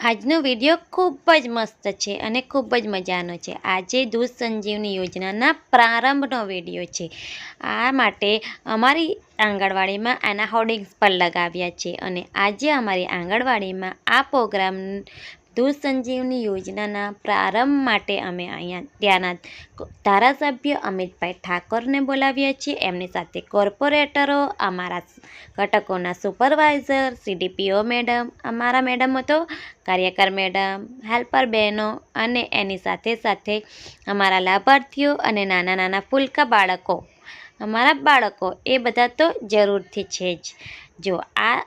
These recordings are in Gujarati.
આજનો વીડિયો ખૂબ જ મસ્ત છે અને ખૂબ જ મજાનો છે. આજે દૂધ સંજીવની યોજનાના પ્રારંભનો વીડિયો છે. આ માટે અમારી આંગણવાડીમાં આના હોર્ડિંગ્સ પર લગાવ્યા છે અને આજે અમારી આંગણવાડીમાં આ પ્રોગ્રામ દૂધ સંજીવની યોજનાના પ્રારંભ માટે અમે અહીંયા ત્યાંના ધારાસભ્ય અમિતભાઈ ઠાકોરને બોલાવ્યા છીએ. એમની સાથે કોર્પોરેટરો, અમારા ઘટકોના સુપરવાઇઝર, સીડીપીઓ મેડમ, અમારા મેડમ હતો, કાર્યકર મેડમ, હેલ્પર બહેનો અને એની સાથે સાથે અમારા લાભાર્થીઓ અને નાના નાના ફૂલકા બાળકો. અમારા બાળકો એ બધા તો જરૂરથી છે જ. જો આ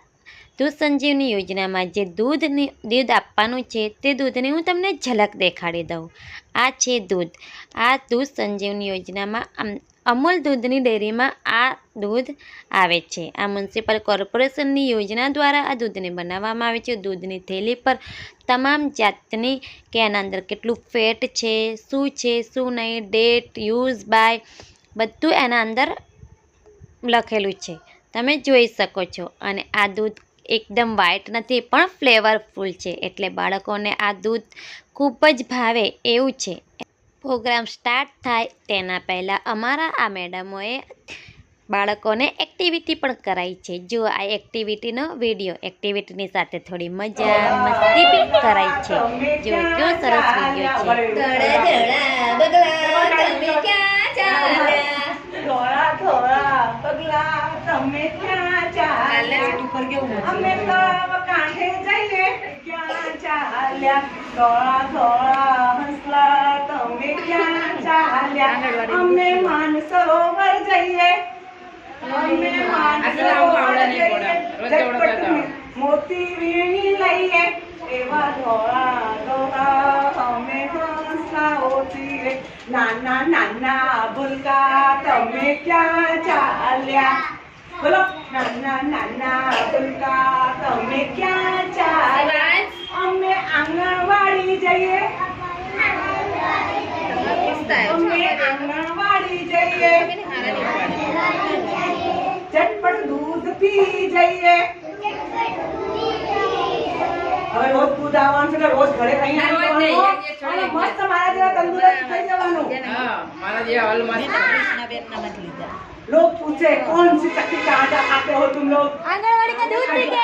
દૂધ સંજીવની યોજનામાં જે દૂધની, દૂધ આપવાનું છે તે દૂધની હું તમને ઝલક દેખાડી દઉં. આ છે દૂધ. આ દૂધ સંજીવની યોજનામાં અમ- અમૂલ દૂધની ડેરીમાં આ દૂધ આવે છે. આ મ્યુનિસિપલ કોર્પોરેશનની યોજના દ્વારા આ દૂધને બનાવવામાં આવે છે. દૂધની થેલી પર તમામ જાતની કે આના અંદર કેટલું ફેટ છે, શું છે, શું નહીં, ડેટ, યુઝ બાય બધું એના અંદર લખેલું છે. તમે જોઈ શકો છો. અને આ દૂધ એકદમ વ્હાઇટ નથી, પણ ફ્લેવરફુલ છે. એટલે બાળકોને આ દૂધ ખૂબ જ ભાવે એવું છે. પ્રોગ્રામ સ્ટાર્ટ થાય તેના પહેલાં અમારા આ મેડમોએ બાળકોને એક્ટિવિટી પણ કરાઈ છે. જો આ એક્ટિવિટીનો વીડિયો એક્ટિવિટીની સાથે થોડી મજા, મસ્તી બી કરાઈ છે. જો કેવો સરસ વીડિયો છે ધડા ધડા બગલા તમે ક્યાં ચાલ્યા થોડા થોડા પગલા તમે ક્યાં ચાલ્યા અમે તો કાંઠે જઈએ મોતી વીણી લઈએ એવા ધોળા ધોળા અમે હંસલા ઓતીએ નાના નાના ભૂલકા તમે ક્યાં ચાલ્યા? બોલો. નાના આંગણવાડી જઈએ અમે દૂધ પી જઈએ હવે રોજ દૂધ આવવાનું છે રોજ ઘરે અને મસ્ત મારા જેવા તંદુરસ્ત થઈ જવાનું મારા જે હાલ મસ્ત लोग पूछे कौन सी चक्की का आटा खाते हो तुम लोग आंगनबाड़ी का दूध पी के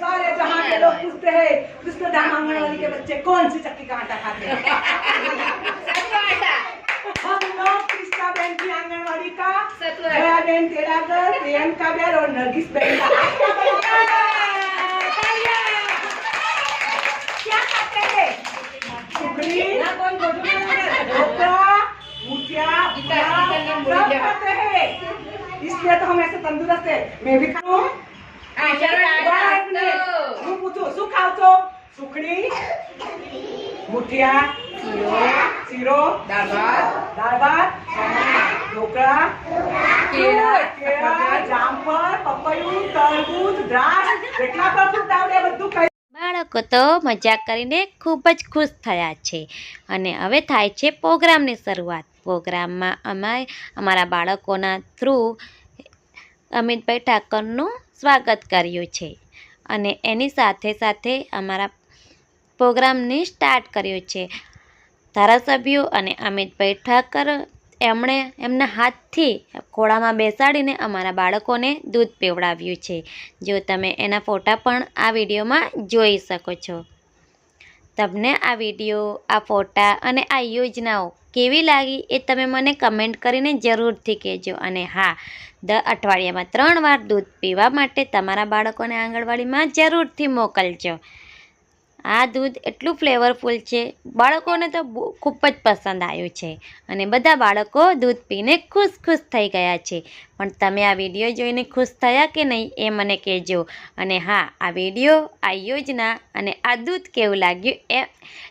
सारे जहाँ के लोग पूछते हैं कृष्ण धाम आंगनबाड़ी के बच्चे कौन सी चक्की का आटा खाते हैं हम लोग कृष्णा बहन की आंगनबाड़ी का दया और नरगिस बहन इसलिए तो हम ऐसे तंदुरुस्त है मैं भी खाऊं હું પૂછું શું ખાવ છો સુખડી મુઠિયા શીરો દાળ ભાત દાળ ભાત ઢોકળા કેળા, કેળા જામફળ પપૈયું તરબૂચ દ્રાક્ષ જેટલા પણ ફ્રૂટ આવડે એ બધું ખાઈ બાળકો તો મજાક કરીને ખૂબ જ ખુશ થયા છે અને હવે થાય છે પ્રોગ્રામની શરૂઆત પ્રોગ્રામમાં અમે અમારા બાળકોના થ્રુ અમિતભાઈ ઠાકરનું સ્વાગત કર્યું છે. અને એની સાથે સાથે અમારા પ્રોગ્રામની સ્ટાર્ટ કર્યું છે. ધારાસભ્યો અને અમિતભાઈ ઠાકર એમણે એમના હાથથી ખોળામાં બેસાડીને અમારા બાળકોને દૂધ પીવડાવ્યું છે. જો તમે એના ફોટા પણ આ વિડીયોમાં જોઈ શકો છો. તમને આ વીડિયો, આ ફોટા અને આ યોજનાઓ કેવી લાગી એ તમે મને કમેન્ટ કરીને જરૂરથી કહેજો. અને હા દર અઠવાડિયામાં ત્રણ વાર દૂધ પીવા માટે તમારા બાળકોને આંગણવાડીમાં જરૂરથી મોકલજો. આ દૂધ એટલું ફ્લેવરફુલ છે. બાળકોને તો ખૂબ જ પસંદ આવ્યું છે. અને બધા બાળકો દૂધ પીને ખુશ ખુશ થઈ ગયા છે. પણ તમે આ વીડિયો જોઈને ખુશ થયા કે નહીં એ મને કહેજો. અને હા, આ વીડિયો, આ યોજના અને આ દૂધ કેવું લાગ્યું એ,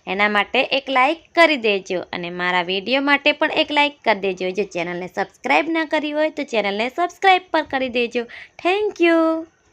એના માટે એક લાઈક કરી દેજો. અને મારા વીડિયો માટે પણ એક લાઇક કરી દેજો. જો ચેનલને સબસ્ક્રાઈબ ના કરી હોય તો ચેનલને સબસ્ક્રાઈબ પણ કરી દેજો. Thank you